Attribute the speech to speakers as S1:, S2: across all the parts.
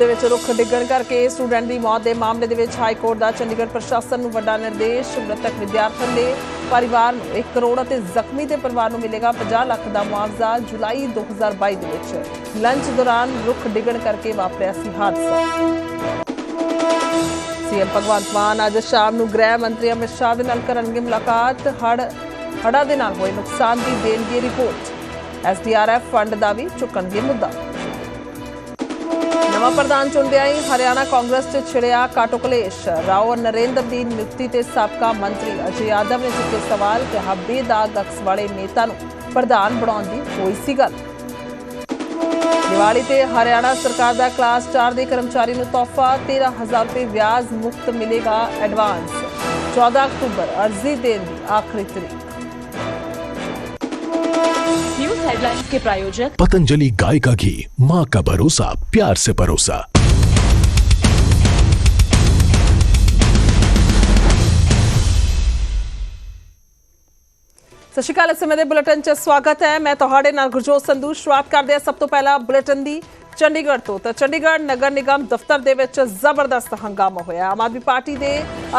S1: ਦੇ ਵਿੱਚ ਰੁੱਖ ਡਿੱਗਣ ਕਰਕੇ ਸਟੂਡੈਂਟ ਦੀ ਮੌਤ ਦੇ ਮਾਮਲੇ ਦੇ ਵਿੱਚ ਹਾਈ ਕੋਰਟ ਦਾ ਚੰਡੀਗੜ੍ਹ ਪ੍ਰਸ਼ਾਸਨ ਨੂੰ ਵੱਡਾ ਨਿਰਦੇਸ਼। ਮ੍ਰਿਤਕ ਵਿਦਿਆਰਥਣ ਦੇ ਪਰਿਵਾਰ ਨੂੰ 1 ਕਰੋੜ ਅਤੇ ਜ਼ਖਮੀ ਦੇ ਪਰਿਵਾਰ ਨੂੰ ਮਿਲੇਗਾ 50 ਲੱਖ ਦਾ ਮੁਆਵਜ਼ਾ ਜੁਲਾਈ 2022 ਦੇ ਵਿੱਚ। ਲੰਚ ਦੌਰਾਨ ਰੁੱਖ ਡਿੱਗਣ ਕਰਕੇ ਵਾਪਰਿਆ ਸੀ ਹਾਦਸਾ। ਸੀਐਮ ਭਗਵੰਤ ਮਾਨ ਅੱਜ ਸ਼ਾਮ ਨੂੰ ਗ੍ਰਹਿ ਮੰਤਰੀ ਅਮਿਤ ਸ਼ਾਹ ਦੇ ਨਾਲ ਕਰਨਗੇ ਮੁਲਾਕਾਤ। ਹੜ, ਹੜ੍ਹਾਂ ਦੇ ਨਾਲ ਹੋਏ ਨੁਕਸਾਨ ਦੀ ਦੇਣਗੇ ਰਿਪੋਰਟ। ਐਸਡੀਆਰਐਫ ਫੰਡ ਦਾ ਵੀ ਚੁੱਕਣਗੇ ਮੁੱਦਾ। ਨਵਾਂ ਪ੍ਰਧਾਨ ਚੁਣਦਿਆਂ ਹੀ ਹਰਿਆਣਾ ਕਾਂਗਰਸ 'ਚ ਛਿੜਿਆ ਕਾਟੋ ਰਾਓ ਨਰਿੰਦਰ ਦੀ ਨਿਯੁਕਤੀ ਤੇ ਸਾਬਕਾ ਮੰਤਰੀ ਅਜੇ ਯਾਦਵ ਨੇ ਚੁੱਕੇ ਸਵਾਲ ਕਿ ਹੱਬੇਦਾਗ ਅਕਸ ਵਾਲੇ ਨੇਤਾ ਨੂੰ ਪ੍ਰਧਾਨ ਬਣਾਉਣ ਦੀ ਹੋਈ ਸੀ ਗੱਲ। ਦੀਵਾਲੀ ਤੇ ਹਰਿਆਣਾ ਸਰਕਾਰ ਦਾ ਕਲਾਸ 4 ਦੇ ਕਰਮਚਾਰੀ ਨੂੰ ਤੋਹਫਾ 13000 ਰੁਪਏ ਵਿਆਜ ਮੁਕਤ ਮਿਲੇਗਾ ਐਡਵਾਂਸ। 14 ਅਕਤੂਬਰ ਅਰਜ਼ੀ ਦੇਣ ਦੀ ਆਖਰੀ ਤਰੀਕ।
S2: हेडलाइंस के प्रायोजक
S3: पतंजलि गाय का घी माँ का भरोसा प्यार से परोसा
S1: ਸਤਿ ਸ਼੍ਰੀ ਅਕਾਲ ਇਸ ਸਮੇਂ ਦੇ ਬੁਲੇਟਿਨ 'ਚ ਸਵਾਗਤ ਹੈ ਮੈਂ ਤੁਹਾਡੇ ਨਾਲ ਗੁਰਜੋਤ ਸੰਧੂ ਸ਼ੁਰੂਆਤ ਕਰਦੇ ਹਾਂ ਸਭ ਤੋਂ ਪਹਿਲਾਂ ਬੁਲੇਟਿਨ ਦੀ ਚੰਡੀਗੜ੍ਹ ਤੋਂ ਤਾਂ ਚੰਡੀਗੜ੍ਹ ਨਗਰ ਨਿਗਮ ਦਫ਼ਤਰ ਦੇ ਵਿੱਚ ਜ਼ਬਰਦਸਤ ਹੰਗਾਮਾ ਹੋਇਆ ਆਮ ਆਦਮੀ ਪਾਰਟੀ ਦੇ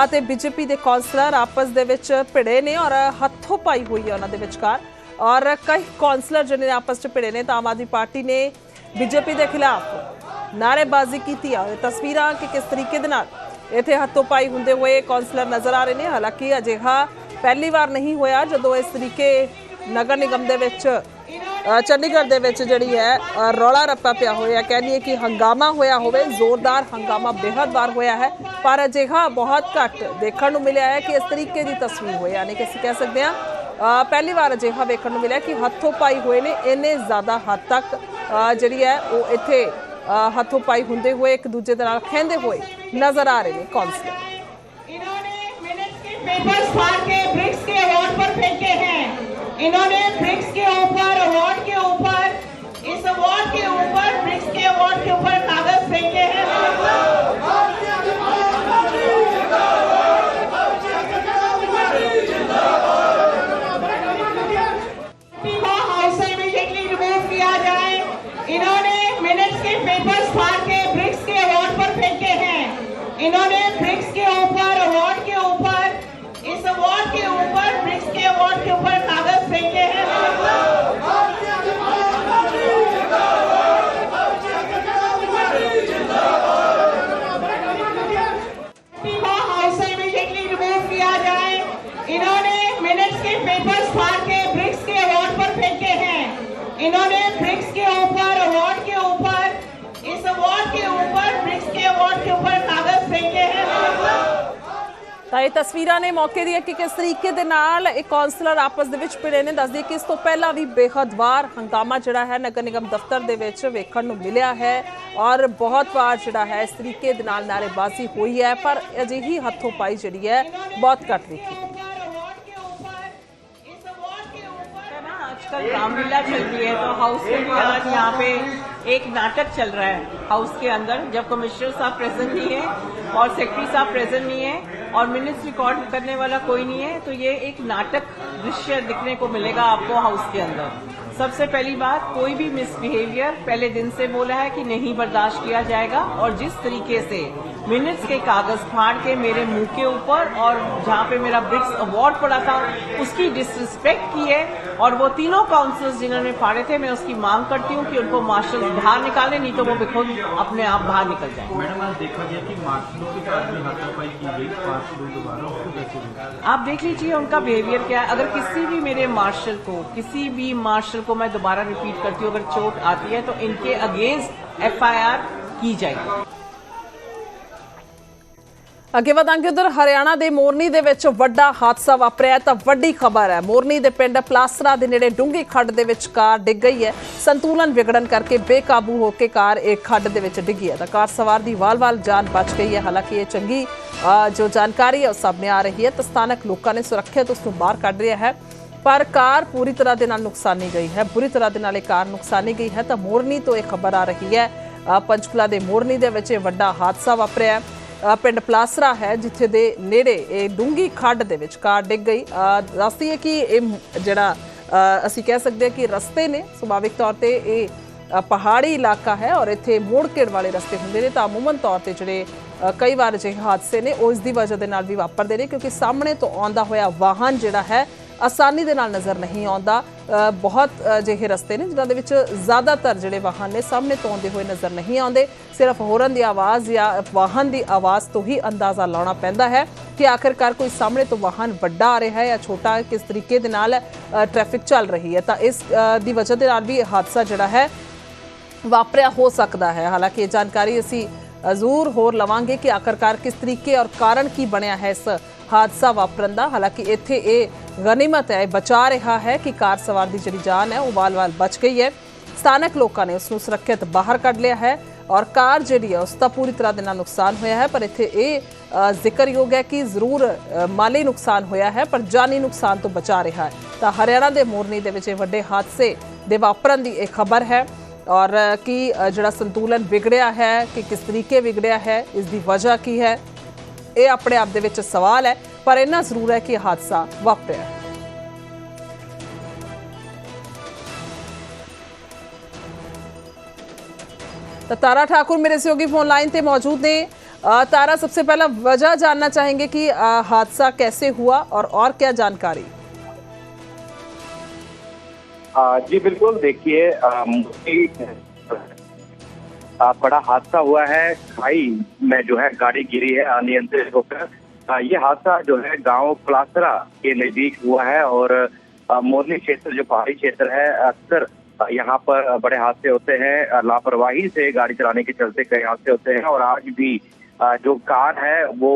S1: ਅਤੇ ਬੀਜੇਪੀ ਦੇ ਕੌਂਸਲਰ ਆਪਸ ਦੇ ਵਿੱਚ ਭਿੜੇ ਨੇ ਔਰ ਹੱਥੋਂ ਪਾਈ ਹੋਈ ਹੈ ਉਹਨਾਂ ਦੇ ਵਿਚਕਾਰ ਔਰ ਕਈ ਕੌਂਸਲਰ ਜਿਹਨੇ ਆਪਸ 'ਚ ਭਿੜੇ ਨੇ, ਤਾਂ ਆਮ ਆਦਮੀ ਪਾਰਟੀ ਨੇ ਬੀਜੇਪੀ ਦੇ ਖਿਲਾਫ ਨਾਅਰੇਬਾਜ਼ੀ ਕੀਤੀ ਹੈ ਤਸਵੀਰਾਂ ਕਿ ਕਿਸ ਤਰੀਕੇ ਦੇ ਨਾਲ ਇੱਥੇ ਹੱਥੋਂ ਪਾਈ ਹੁੰਦੇ ਹੋਏ ਕੌਂਸਲਰ ਨਜ਼ਰ ਆ ਰਹੇ ਨੇ। ਹਾਲਾਂਕਿ ਅਜਿਹਾ ਪਹਿਲੀ ਵਾਰ ਨਹੀਂ ਹੋਇਆ, ਜਦੋਂ ਇਸ ਤਰੀਕੇ ਨਗਰ ਨਿਗਮ ਦੇ ਵਿੱਚ ਚੰਡੀਗੜ੍ਹ ਦੇ ਵਿੱਚ ਜਿਹੜੀ ਹੈ ਰੌਲਾ ਰੱਪਾ ਪਿਆ ਹੋਇਆ ਕਹਿੰਦੀ ਹੈ ਕਿ ਹੰਗਾਮਾ ਹੋਇਆ ਹੋਵੇ, ਜ਼ੋਰਦਾਰ ਹੰਗਾਮਾ ਬੇਹੱਦ ਵਾਰ ਹੋਇਆ ਹੈ, ਪਰ ਅਜਿਹਾ ਬਹੁਤ ਘੱਟ ਦੇਖਣ ਨੂੰ ਮਿਲਿਆ ਹੈ ਕਿ ਇਸ ਤਰੀਕੇ ਦੀ ਤਸਵੀਰ ਹੋਈ ਯਾਨੀ ਕਿ ਅਸੀਂ ਕਹਿ ਸਕਦੇ ਹਾਂ ਪਹਿਲੀ ਵਾਰ ਅਜਿਹਾ ਵੇਖਣ ਨੂੰ ਮਿਲਿਆ ਕਿ ਹੱਥੋਂ ਪਾਈ ਹੋਏ ਨੇ ਇੰਨੇ ਜ਼ਿਆਦਾ ਹੱਦ ਤੱਕ ਅ, ਜਿਹੜੀ ਹੈ ਉਹ ਇੱਥੇ ਅ, ਹੱਥੋਂ ਪਾਈ ਹੁੰਦੇ ਹੋਏ ਇੱਕ ਦੂਜੇ ਦੇ ਨਾਲ ਖਹਿੰਦੇ ਹੋਏ ਨਜ਼ਰ ਆ ਰਹੇ ਨੇ ਕੌਂਸਲਰ
S4: इन्होंने मिनट्स के पेपर्स फाड़ के ब्रिक्स के अवार्ड पर फेंके हैं इन्होंने ब्रिक्स के ऊपर अवार्ड के ऊपर इस अवार्ड के ऊपर ब्रिक्स के अवार्ड के ऊपर कागज फेंके हैं इन्होंने
S1: ਤਾਂ ਇਹ ਤਸਵੀਰਾਂ ਨੇ ਮੌਕੇ ਦੀਆਂ ਕਿ ਕਿਸ ਤਰੀਕੇ ਦੇ ਨਾਲ ਇਹ ਕਾਉਂਸਲਰ ਆਪਸ ਦੇ ਵਿੱਚ ਭਿੜੇ ਨੇ ਦੱਸਦੀ ਕਿ ਇਸ ਤੋਂ ਪਹਿਲਾਂ ਵੀ ਬੇਹੱਦ ਵਾਰ ਹੰਗਾਮਾ ਜਿਹੜਾ ਹੈ ਨਗਰ ਨਿਗਮ ਦਫ਼ਤਰ ਦੇ ਵਿੱਚ ਵੇਖਣ ਨੂੰ ਮਿਲਿਆ ਹੈ ਔਰ ਬਹੁਤ ਵਾਰ ਜਿਹੜਾ ਹੈ ਇਸ ਤਰੀਕੇ ਦੇ ਨਾਲ ਨਾਰੇਬਾਜ਼ੀ ਹੋਈ ਹੈ ਪਰ ਅਜਿਹੀ ਹੱਥੋਂ ਪਾਈ ਜਿਹੜੀ ਹੈ ਬਹੁਤ ਘੱਟ ਵੇਖੀ ਗਈ।
S4: अवार्ड के ऊपर इस अवार्ड के ऊपर
S5: है ना आजकल रामलीला चल रही है तो हाउस में भी आज यहाँ पे एक नाटक चल रहा है हाउस के अंदर, जब कमिश्नर साहब प्रेजेंट नहीं है और सेक्रेटरी साहब प्रेजेंट नहीं है और मिनट्स रिकॉर्ड करने वाला कोई नहीं है तो ये एक नाटक दृश्य दिखने को मिलेगा आपको हाउस के अंदर। सबसे पहली बात, कोई भी मिसबिहेवियर पहले दिन से बोला है कि नहीं बर्दाश्त किया जाएगा और जिस तरीके से मिनट्स के कागज़ फाड़ के मेरे मुँह के ऊपर और जहाँ पे मेरा ब्रिक्स अवार्ड पड़ा था उसकी डिसरिस्पेक्ट की है और वो तीनों काउंसिलर्स जिन्होंने फाड़े थे मैं उसकी मांग करती हूँ कि उनको मार्शल बाहर निकाले नहीं तो वो खुद अपने आप बाहर निकल जाए।
S6: मैडम आज देखा गया कि मार्शलों के साथ भी हाथापाई की गई लोग दोबारा?
S5: आप देख लीजिए उनका बिहेवियर क्या है। अगर किसी भी मेरे मार्शल को किसी भी मार्शल को मैं दोबारा रिपीट करती हूँ अगर चोट आती है तो इनके अगेंस्ट एफआईआर की जाएगी।
S1: ਅੱਗੇ ਵਧਾਂਗੇ ਉਧਰ ਹਰਿਆਣਾ ਦੇ ਮੋਰਨੀ ਦੇ ਵਿੱਚ ਵੱਡਾ ਹਾਦਸਾ ਵਾਪਰਿਆ ਤਾਂ ਵੱਡੀ ਖਬਰ ਹੈ। ਮੋਰਨੀ ਦੇ ਪਿੰਡ ਪਲਾਸਰਾ ਦੇ ਨੇੜੇ ਡੂੰਗੀ ਖੱਡ ਦੇ ਵਿੱਚ ਕਾਰ ਡਿੱਗ ਗਈ ਹੈ। ਸੰਤੁਲਨ ਵਿਗੜਨ ਕਰਕੇ ਬੇਕਾਬੂ ਹੋ ਕੇ ਕਾਰ ਇੱਕ ਖੱਡ ਦੇ ਵਿੱਚ ਡਿੱਗੀ ਹੈ। ਤਾਂ ਕਾਰ ਸਵਾਰ ਦੀ ਵਾਲ-ਵਾਲ ਜਾਨ ਬਚ ਗਈ ਹੈ। ਹਾਲਾਂਕਿ ਇਹ ਚੰਗੀ ਜੋ ਜਾਣਕਾਰੀ ਹੈ ਉਹ ਸਾਹਮਣੇ ਆ ਰਹੀ ਹੈ। ਤਾਂ ਸਥਾਨਕ ਲੋਕਾਂ ਨੇ ਸੁਰੱਖਿਅਤ ਉਸ ਨੂੰ ਬਾਹਰ ਕੱਢ ਰਿਹਾ ਹੈ। ਪਰ ਕਾਰ ਪੂਰੀ ਤਰ੍ਹਾਂ ਦੇ ਨਾਲ ਨੁਕਸਾਨੀ ਗਈ ਹੈ। ਬੁਰੀ ਤਰ੍ਹਾਂ ਦੇ ਨਾਲ ਇਹ ਕਾਰ ਨੁਕਸਾਨੀ ਗਈ ਹੈ। ਤਾਂ ਮੋਰਨੀ ਤੋਂ ਇਹ ਖਬਰ ਆ ਰਹੀ ਹੈ ਅ, ਪੰਚਕੁਲਾ ਦੇ ਮੋਰਨੀ ਦੇ ਵਿੱਚ ਇਹ ਵੱਡਾ ਹਾਦਸਾ ਵਾਪਰਿਆ ਹੈ। ਪਿੰਡ ਪਲਾਸਰਾ ਹੈ, ਜਿੱਥੇ ਦੇ ਨੇੜੇ ਇਹ ਡੂੰਗੀ ਖੱਡ ਦੇ ਵਿੱਚ ਕਾਰ ਡਿੱਗ ਗਈ। ਦੱਸਦੀ ਹੈ ਕਿ ਇਹ ਜਿਹੜਾ ਅਸੀਂ ਕਹਿ ਸਕਦੇ ਹਾਂ ਕਿ ਰਸਤੇ ਨੇ। ਸੁਭਾਵਿਕ ਤੌਰ ਤੇ ਇਹ ਪਹਾੜੀ ਇਲਾਕਾ ਹੈ ਔਰ ਇੱਥੇ ਮੋੜ ਘੇੜ ਵਾਲੇ ਰਸਤੇ ਹੁੰਦੇ ਨੇ ਤਾਂ ਅਮੂਮਨ ਤੌਰ ਤੇ ਜਿਹੜੇ ਕਈ ਵਾਰ ਅਜਿਹੇ ਹਾਦਸੇ ਨੇ, ਉਹ ਇਸ ਦੀ ਵਜ੍ਹਾ ਦੇ ਨਾਲ ਵੀ ਵਾਪਰਦੇ ਨੇ ਕਿਉਂਕਿ ਸਾਹਮਣੇ ਤੋਂ ਆਉਂਦਾ ਹੋਇਆ ਵਾਹਨ ਜਿਹੜਾ ਹੈ ਆਸਾਨੀ ਦੇ ਨਾਲ ਨਜ਼ਰ ਨਹੀਂ ਆਉਂਦਾ। ਬਹੁਤ ਅਜਿਹੇ ਰਸਤੇ ਨੇ ਜਿਨ੍ਹਾਂ ਦੇ ਵਿੱਚ ਜ਼ਿਆਦਾਤਰ ਜਿਹੜੇ ਵਾਹਨ ਨੇ ਸਾਹਮਣੇ ਤੋਂ ਆਉਂਦੇ ਹੋਏ ਨਜ਼ਰ ਨਹੀਂ ਆਉਂਦੇ। ਸਿਰਫ ਹੋਰਨ ਦੀ ਆਵਾਜ਼ ਜਾਂ ਵਾਹਨ ਦੀ ਆਵਾਜ਼ ਤੋਂ ਹੀ ਅੰਦਾਜ਼ਾ ਲਾਉਣਾ ਪੈਂਦਾ ਹੈ ਕਿ ਆਖਿਰਕਾਰ ਕੋਈ ਸਾਹਮਣੇ ਤੋਂ ਵਾਹਨ ਵੱਡਾ ਆ ਰਿਹਾ ਹੈ ਜਾਂ ਛੋਟਾ ਹੈ, ਕਿਸ ਤਰੀਕੇ ਦੇ ਨਾਲ ਅ, ਟ੍ਰੈਫਿਕ ਚੱਲ ਰਹੀ ਹੈ। ਤਾਂ ਇਸ ਦੀ ਵਜ੍ਹਾ ਦੇ ਨਾਲ ਵੀ ਹਾਦਸਾ ਜਿਹੜਾ ਹੈ ਵਾਪਰਿਆ ਹੋ ਸਕਦਾ ਹੈ। ਹਾਲਾਂਕਿ ਇਹ ਜਾਣਕਾਰੀ ਅਸੀਂ ਜ਼ਰੂਰ ਹੋਰ ਲਵਾਂਗੇ ਕਿ ਆਖਰਕਾਰ ਕਿਸ ਤਰੀਕੇ ਔਰ ਕਾਰਨ ਕੀ ਬਣਿਆ ਹੈ ਇਸ ਹਾਦਸਾ ਵਾਪਰਨ ਦਾ। ਹਾਲਾਂਕਿ ਇੱਥੇ ਇਹ ਗਨੀਮਤ ਹੈ, ਇਹ ਬਚਾ ਰਿਹਾ ਹੈ ਕਿ ਕਾਰ ਸਵਾਰ ਦੀ ਜਿਹੜੀ ਜਾਨ ਹੈ, ਉਹ ਵਾਲ-ਵਾਲ ਬਚ ਗਈ ਹੈ। ਸਥਾਨਕ ਲੋਕਾਂ ਨੇ ਉਸ ਨੂੰ ਸੁਰੱਖਿਅਤ ਬਾਹਰ ਕੱਢ ਲਿਆ ਹੈ ਔਰ ਕਾਰ ਜਿਹੜੀ ਹੈ, ਉਸ ਦਾ ਪੂਰੀ ਤਰ੍ਹਾਂ ਦੇ ਨਾਲ ਨੁਕਸਾਨ ਹੋਇਆ ਹੈ, ਪਰ ਇੱਥੇ ਇਹ ਜ਼ਿਕਰਯੋਗ ਹੈ ਕਿ ਜ਼ਰੂਰ ਮਾਲੀ ਨੁਕਸਾਨ ਹੋਇਆ ਹੈ, ਪਰ ਜਾਨੀ ਨੁਕਸਾਨ ਤੋਂ ਬਚਾ ਰਿਹਾ ਹੈ। ਤਾਂ ਹਰਿਆਣਾ ਦੇ ਮੋਰਨੀ ਦੇ ਵਿੱਚ ਇਹ ਵੱਡੇ ਹਾਦਸੇ ਦੇ ਵਾਪਰਨ ਦੀ ਇਹ ਖਬਰ ਹੈ ਔਰ ਕੀ ਜਿਹੜਾ ਸੰਤੁਲਨ ਵਿਗੜਿਆ ਹੈ, ਕਿ ਕਿਸ ਤਰੀਕੇ ਵਿਗੜਿਆ ਹੈ, ਇਸ ਦੀ ਵਜ੍ਹਾ ਕੀ ਹੈ, ਇਹ ਆਪਣੇ ਆਪ ਦੇ ਵਿੱਚ ਸਵਾਲ ਹੈ। पर इना ज़रूर है कि हादसा वापरिया तो तारा ठाकुर मेरे सहयोगी फ़ोन लाइन से मौजूद ने तारा सबसे पहला वजह जानना चाहेंगे कि हादसा कैसे हुआ और और क्या जानकारी?
S7: आ, जी बिल्कुल देखिए बड़ा हादसा हुआ है। भाई मैं जो है गाड़ी गिरी है अनियंत्रित होकर। ये हादसा जो है गाँव प्लासरा के नज़दीक हुआ है और मोरनी क्षेत्र, जो पहाड़ी क्षेत्र है, अक्सर यहाँ पर बड़े हादसे होते हैं लापरवाही से गाड़ी चलाने के चलते कई हादसे होते हैं और आज भी जो कार है वो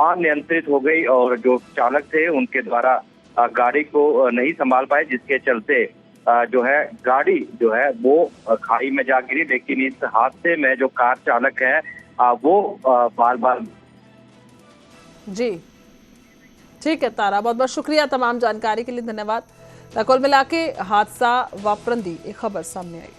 S7: अनियंत्रित हो गई और जो चालक थे उनके द्वारा गाड़ी को नहीं संभाल पाए, जिसके चलते जो है गाड़ी जो है वो खाई में जा गिरी। लेकिन इस हादसे में जो कार चालक है वो बार बार
S1: जी। ठीक है, तारा, बहुत बहुत शुक्रिया तमाम जानकारी के लिए, धन्यवाद। कुल मिला के हादसा वापरंदी, एक खबर सामने आई।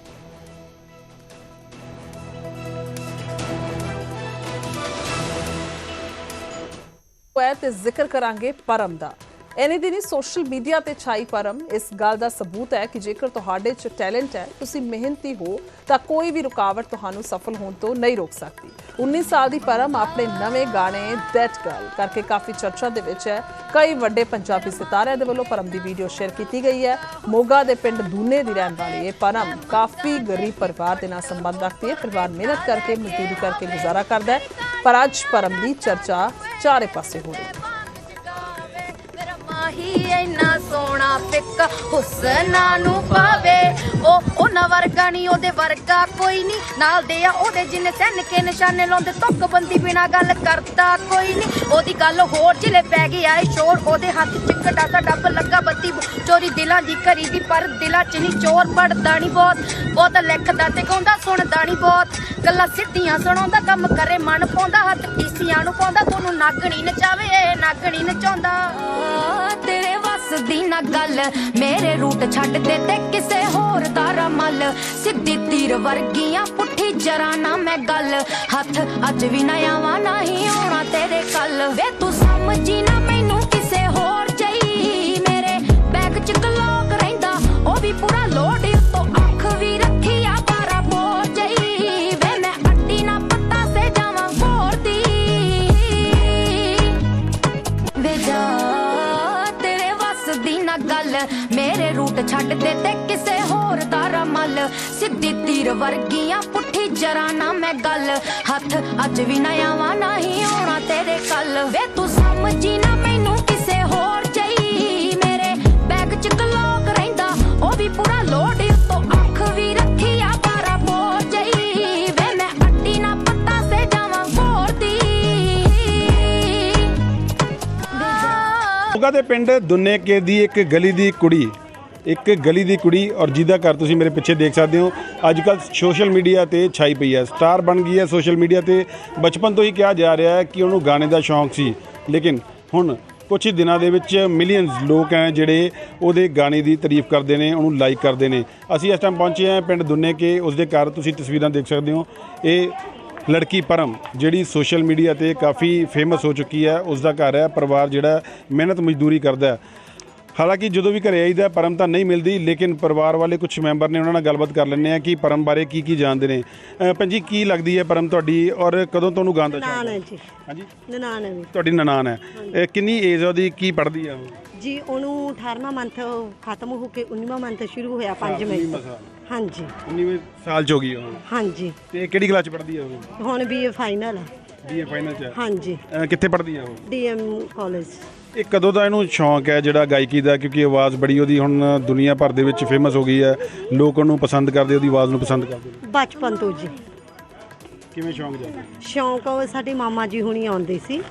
S1: ज़िक्र करा परम का ਤੇ ਜ਼ਿਕਰ ਦਿਨੀ ਸੋਸ਼ਲ ਮੀਡੀਆ ਤੇ ਛਾਈ ਪਰਮ, ਇਸ ਗੱਲ ਦਾ ਸਬੂਤ ਹੈ ਕਿ ਜੇਕਰ ਤੁਹਾਡੇ 'ਚ ਟੈਲੈਂਟ ਹੈ, ਤੁਸੀਂ ਮਿਹਨਤੀ ਹੋ, ਤਾਂ ਕੋਈ ਵੀ ਰੁਕਾਵਟ ਤੁਹਾਨੂੰ ਸਫਲ ਹੋਣ ਤੋਂ ਨਹੀਂ ਰੋਕ ਸਕਦੀ। 19 ਸਾਲ ਦੀ ਪਰਮ ਆਪਣੇ ਨਵੇਂ ਗਾਣੇ ਦੈਟ ਗਰਲ ਕਰਕੇ ਕਾਫੀ ਚਰਚਾ ਦੇ ਵਿੱਚ ਹੈ। ਕਈ ਵੱਡੇ ਪੰਜਾਬੀ ਸਿਤਾਰਿਆਂ ਦੇ ਵੱਲੋਂ ਪਰਮ ਦੀ ਵੀਡੀਓ ਸ਼ੇਅਰ ਕੀਤੀ ਗਈ ਹੈ। ਮੋਗਾ ਦੇ ਪਿੰਡ ਦੂਨੇ ਦੀ ਰਹਿਣ ਵਾਲੀ ਇਹ ਪਰਮ ਕਾਫੀ ਗਰੀਬ ਪਰਿਵਾਰ ਦੇ ਨਾਲ ਸੰਬੰਧ ਰੱਖਦੀ ਹੈ। ਪਰਿਵਾਰ ਮਿਹਨਤ ਕਰਕੇ, ਮਜ਼ਦੂਰੀ ਕਰਕੇ ਗੁਜ਼ਾਰਾ ਕਰਦਾ ਹੈ, ਪਰ ਅੱਜ ਪਰਮ ਦੀ ਚਰਚਾ ਚਾਰੇ ਪਾਸੇ ਹੋ ਰਹੀ ਹੈ।
S8: ਤੇਰਾ ਇੰਨਾ ਸੋਹਣਾ ਪਿੱਕ ਹੁਸਨਾ ਨੂੰ ਪਾਵੇ। ਉਹ ਉਹਨਾਂ ਵਰਗਾ ਨਹੀਂ ਉਹਦੇ ਵਰਗਾ ਕੋਈ ਨਹੀਂ ਨਾਲ ਦੇ ਆ ਉਹਦੇ ਜਿੰਨੇ ਸੈਨ ਕੇ ਨਿਸ਼ਾਨੇ ਲਾਉਂਦੇ ਤੁੱਕ ਬੰਦੀ ਬਿਨਾ ਗੱਲ ਕਰਦਾ ਕੋਈ ਨਹੀਂ ਉਹਦੀ ਗੱਲ ਹੋਰ ਜਿਲੇ ਪੈ ਗਿਆ ਏ ਸ਼ੋਰ ਉਹਦੇ ਹੱਥ ਚਿੱਕਟਾ ਦਾ ਡੱਬ ਲੱਗਾ, ਬੱਤੀ ਚੋਰੀ ਦਿਲਾਂ ਦੀ ਕਰੀ ਦੀ, ਪਰ ਦਿਲਾਂ ਚ ਨਹੀਂ ਚੋਰ ਪੜਦਾ ਨਹੀਂ ਬਹੁਤ। ਬਹੁਤ ਲਿਖਦਾ ਤੇ ਗਾਉਂਦਾ, ਸੁਣਦਾ ਨਹੀਂ ਬਹੁਤ। ਗੱਲਾਂ ਸਿੱਧੀਆਂ ਸੁਣਾਉਂਦਾ, ਕੰਮ ਕਰੇ, ਮਨ ਪਾਉਂਦਾ, ਹੱਥ ਕੀਸੀਆਂ ਨੂੰ ਪਾਉਂਦਾ। ਤੁਹਾਨੂੰ ਨਾਗਣੀ ਨਚਾਵੇ, ਨਾਗਣੀ ਨਚਾਉਂਦਾ। ਤੇਰੇ ਵੱਸ ਦੀ ਨਾ ਗੱਲ। ਮੇਰੇ ਰੂਟ ਛੱਡ ਦੇ ਤੇ ਕਿਸੇ ਹੋਰ ਦਾ ਰਮਲ। ਸਿੱਧੀ ਤੀਰ ਵਰਗੀਆਂ ਪੁੱਠੀ ਜਰਾ ਨਾ ਮੈਂ ਗੱਲ। ਹੱਥ ਅੱਜ ਵੀ ਨਾ ਆਵਾਂ ਨਹੀਂ ਆਉਣਾ ਤੇਰੇ ਕੱਲ। ਵੇ ਤੂੰ ਸਮਝੀ ਨਾ ਮੈਨੂੰ ਕਿਸੇ ਹੋਰ ਚਾਹੀ ਮੇਰੇ ਬੈਗ ਚ ਗਲੋਕ ਰਹਿੰਦਾ, ਉਹ ਵੀ ਪੂਰਾ ਲੋਡ ਤੋਂ ਅੱਖ ਵੀ ਦੇ ਤੇ ਕਿਸੇ ਹੋਰ ਦਾ ਰਮਲ। ਸਿੱਧੀ ਤੀਰ ਵਰਗੀਆਂ ਪੁੱਠੀ ਜਰਾ ਨਾ ਮੈਂ ਗੱਲ। ਹੱਥ ਅੱਜ ਵੀ ਨਾ ਆਵਾਂ ਨਹੀਂ ਆਉਣਾ ਤੇਰੇ ਕੱਲ। ਵੇ ਤੂੰ ਸਮਝੀ ਨਾ ਮੈਨੂੰ ਕਿਸੇ ਹੋਰ ਚਾਹੀ ਮੇਰੇ ਬੈਗ ਚ ਗਲੋਕ ਰਹਿੰਦਾ, ਉਹ ਵੀ ਪੂਰਾ ਲੋਡ ਤੋਂ ਅੱਖ ਵੀ ਰੱਖੀ ਆ ਬਾਰਾ ਬੋਰ ਜਈ ਵੇ ਮੈਂ ਅੱਡੀ ਨਾ ਪੱਤਾ ਸੇ ਜਾਵਾਂ ਘੋਰ ਦੀ।
S9: ਮੋਗਾ ਦੇ ਪਿੰਡ ਦੁੰਨੇਕੇ ਦੀ ਇੱਕ ਗਲੀ ਦੀ ਕੁੜੀ ਇੱਕ ਗਲੀ ਦੀ ਕੁੜੀ ਔਰ ਜਿਹਦਾ ਘਰ ਤੁਸੀਂ ਮੇਰੇ ਪਿੱਛੇ ਦੇਖ ਸਕਦੇ ਹੋ। ਅੱਜ ਕੱਲ ਸੋਸ਼ਲ ਮੀਡੀਆ ਤੇ ਛਾਈ ਪਈ ਹੈ। ਸਟਾਰ ਬਣ ਗਈ ਹੈ ਸੋਸ਼ਲ ਮੀਡੀਆ ਤੇ। ਬਚਪਨ ਤੋਂ ਹੀ ਕਿਹਾ ਜਾ ਰਿਹਾ ਹੈ ਕਿ ਉਹਨੂੰ ਗਾਣੇ ਦਾ ਸ਼ੌਂਕ ਸੀ। ਲੇਕਿਨ ਹੁਣ ਕੁਝ ਹੀ ਦਿਨਾਂ ਦੇ ਵਿੱਚ ਮਿਲੀਅਨਸ ਲੋਕ ਹੈ ਜਿਹੜੇ ਉਹਦੇ ਗਾਣੇ ਦੀ ਤਾਰੀਫ ਕਰਦੇ ਨੇ, ਉਹਨੂੰ ਲਾਈਕ ਕਰਦੇ ਨੇ। ਅਸੀਂ ਇਸ ਟਾਈਮ ਪਹੁੰਚੇ ਹਾਂ ਪਿੰਡ ਦੁੰਨੇਕੇ ਉਸਦੇ ਘਰ ਤੁਸੀਂ ਤਸਵੀਰਾਂ ਦੇਖ ਸਕਦੇ ਹੋ। ਇਹ ਲੜਕੀ ਪਰਮ, ਜਿਹੜੀ ਸੋਸ਼ਲ ਮੀਡੀਆ ਤੇ ਕਾਫੀ ਫੇਮਸ ਹੋ ਚੁੱਕੀ ਹੈ। ਉਸ ਦਾ ਘਰ ਹੈ, ਪਰਿਵਾਰ ਜਿਹੜਾ ਮਿਹਨਤ ਮਜ਼ਦੂਰੀ ਕਰਦਾ ਹੈ। ਹਾਲਾਂਕਿ ਜਦੋਂ ਵੀ ਘਰੇ ਆਈਦਾ ਪਰਮ ਤਾਂ ਨਹੀਂ ਮਿਲਦੀ ਲੇਕਿਨ ਪਰਿਵਾਰ ਵਾਲੇ ਕੁਝ ਮੈਂਬਰ ਨੇ ਉਹਨਾਂ ਨਾਲ ਗੱਲਬਾਤ ਕਰ ਲੈਂਦੇ ਆ ਕਿ ਪਰਮ ਬਾਰੇ ਕੀ ਕੀ ਜਾਣਦੇ ਨੇ। ਅ, ਭੈਣ ਜੀ ਕੀ ਲੱਗਦੀ ਹੈ ਪਰਮ ਤੁਹਾਡੀ ਔਰ ਕਦੋਂ ਤੁਹਾਨੂੰ ਗਾਉਣ ਦਾ ਸ਼ੌਕ
S10: ਨਨਾਣ
S9: ਹੈ
S10: ਜੀ।
S9: ਹਾਂਜੀ।
S10: ਨਨਾਣ ਹੈ
S9: ਤੁਹਾਡੀ ਨਨਾਣ ਹੈ। ਇਹ ਕਿੰਨੀ ਏਜ ਉਹਦੀ? ਕੀ ਪੜ੍ਹਦੀ ਆ ਉਹ?
S10: ਜੀ ਉਹਨੂੰ 18ਵਾਂ ਮੰਥ ਖਤਮ ਹੋ ਕੇ 19ਵਾਂ ਮੰਥ ਸ਼ੁਰੂ ਹੋਇਆ 5 ਮਈ ਤੋਂ। ਹਾਂਜੀ।
S9: 19 ਸਾਲ ਚ ਹੋ ਗਈ ਉਹ।
S10: ਹਾਂਜੀ।
S9: ਤੇ ਕਿਹੜੀ ਕਲਾਸ ਚ ਪੜ੍ਹਦੀ ਆ ਉਹ?
S10: ਹੁਣ ਵੀ ਇਹ ਫਾਈਨਲ ਹੈ
S9: ਬੀਏ ਫਾਈਨਲ ਚ।
S10: ਹਾਂਜੀ।
S9: ਅ, ਕਿੱਥੇ ਪੜ੍ਹਦੀ ਆ ਉਹ?
S10: ਡੀਐਮ ਕਾਲਜ
S9: ਇਹ ਕਦੋਂ ਦਾ ਇਹਨੂੰ ਸ਼ੌਂਕ ਹੈ ਜਿਹੜਾ ਗਾਇਕੀ ਦਾ? ਕਿਉਂਕਿ ਆਵਾਜ਼ ਬੜੀ ਉਹਦੀ ਹੁਣ ਦੁਨੀਆ ਭਰ ਦੇ ਵਿੱਚ ਫੇਮਸ ਹੋ ਗਈ ਹੈ। ਲੋਕ ਉਹਨੂੰ ਪਸੰਦ ਕਰਦੇ ਉਹਦੀ ਆਵਾਜ਼ ਨੂੰ ਪਸੰਦ ਕਰਦੇ
S10: ਬਚਪਨ ਤੋਂ ਜੀ।
S9: ਕਿਵੇਂ ਸ਼ੌਂਕ ਜਾਂਦਾ
S10: ਸ਼ੌਂਕ ਉਹ ਸਾਡੇ ਮਾਮਾ ਜੀ ਹੁਣੀ ਆਉਂਦੇ ਸੀ।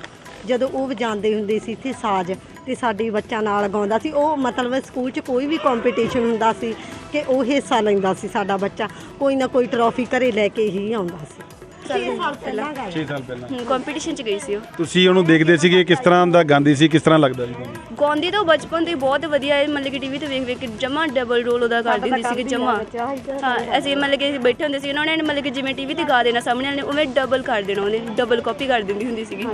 S10: ਜਦੋਂ ਉਹ ਵਜਾਉਂਦੇ ਹੁੰਦੇ ਸੀ ਇੱਥੇ ਸਾਜ਼ ਤੇ ਸਾਡੇ ਬੱਚਾ ਨਾਲ ਗਾਉਂਦਾ ਸੀ। ਉਹ ਮਤਲਬ ਸਕੂਲ 'ਚ ਕੋਈ ਵੀ ਕੰਪੀਟੀਸ਼ਨ ਹੁੰਦਾ ਸੀ ਕਿ ਉਹ ਹਿੱਸਾ ਲੈਂਦਾ ਸੀ ਸਾਡਾ ਬੱਚਾ। ਕੋਈ ਨਾ ਕੋਈ ਟਰੋਫੀ ਘਰੇ ਲੈ ਕੇ ਹੀ ਆਉਂਦਾ ਸੀ। 6 ਸਾਲ ਪਹਿਲਾਂ ਗਾਇਆ
S9: 6 ਸਾਲ ਪਹਿਲਾਂ।
S2: ਕੰਪੀਟੀਸ਼ਨ ਚ ਗਈ ਸੀ ਉਹ।
S9: ਤੁਸੀਂ ਉਹਨੂੰ ਦੇਖਦੇ ਸੀਗੇ ਕਿਸ ਤਰ੍ਹਾਂ ਦਾ ਗਾਉਂਦੀ ਸੀ ਕਿਸ ਤਰ੍ਹਾਂ ਲੱਗਦਾ ਸੀ ਤੁਹਾਨੂੰ?
S2: ਗਾਉਂਦੀ ਤਾਂ ਉਹ ਬਚਪਨ ਤੋਂ ਹੀ ਬਹੁਤ ਵਧੀਆ ਹੈ ਮਤਲਬ ਕਿ ਟੀਵੀ ਤੇ ਵੇਖ ਵੇਖ ਕੇ ਜਮਾ ਡਬਲ ਰੋਲ ਉਹਦਾ ਕਰਦੀ ਹੁੰਦੀ ਸੀ ਕਿ ਜਮਾ ਹਾਂ ਅਸੀਂ ਮਤਲਬ ਕਿ ਬੈਠੇ ਹੁੰਦੇ ਸੀ ਉਹਨਾਂ ਨੇ ਮਤਲਬ ਕਿ ਜਿਵੇਂ ਟੀਵੀ ਤੇ ਗਾ ਦੇਣਾ ਸਾਹਮਣੇ ਵਾਲੇ ਨੇ ਉਵੇਂ ਡਬਲ ਕਰ ਦੇਣਾ ਉਹਨੇ ਡਬਲ ਕਾਪੀ ਕਰ ਦਿੰਦੀ ਹੁੰਦੀ ਸੀਗੀ।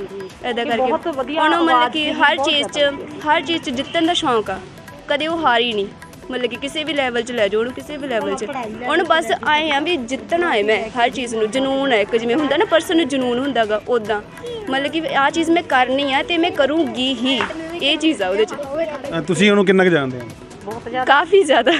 S2: ਐਦਾਂ ਕਰਕੇ। ਉਹਨੂੰ ਮਤਲਬ ਕਿ ਹਰ ਚੀਜ਼ 'ਚ ਹਰ ਚੀਜ਼ 'ਚ ਜਿੱਤਣ ਦਾ ਸ਼ੌਂਕ ਆ। ਕਦੇ ਉਹ ਹਾਰੀ ਨਹੀਂ। ਮਤਲਬ ਕਿ ਕਿਸੇ ਵੀ ਲੈਵਲ 'ਚ ਲੈ ਜਾਓ ਉਹਨੂੰ ਕਿਸੇ ਵੀ ਲੈਵਲ 'ਚ। ਉਹਨੂੰ ਬਸ ਆਏ ਆ ਵੀ ਜਿੱਤਣਾ ਹੈ ਮੈਂ ਹਰ ਚੀਜ਼ ਨੂੰ ਜਨੂਨ ਹੈ ਇੱਕ ਜਿਵੇਂ ਹੁੰਦਾ ਨਾ ਪਰਸਨ ਨੂੰ ਜਨੂਨ ਹੁੰਦਾਗਾ ਉਦਾਂ ਮਤਲਬ ਕਿ ਆਹ ਚੀਜ਼ ਮੈਂ ਕਰਨੀ ਆ ਤੇ ਮੈਂ ਕਰੂੰਗੀ ਹੀ। ਇਹ ਚੀਜ਼ ਆ ਉਹਦੇ 'ਚ।
S9: ਤੁਸੀਂ ਉਹਨੂੰ ਕਿੰਨਾ ਕੁ ਜਾਣਦੇ ਹੋ?
S2: ਕਾਫੀ ਜ਼ਿਆਦਾ।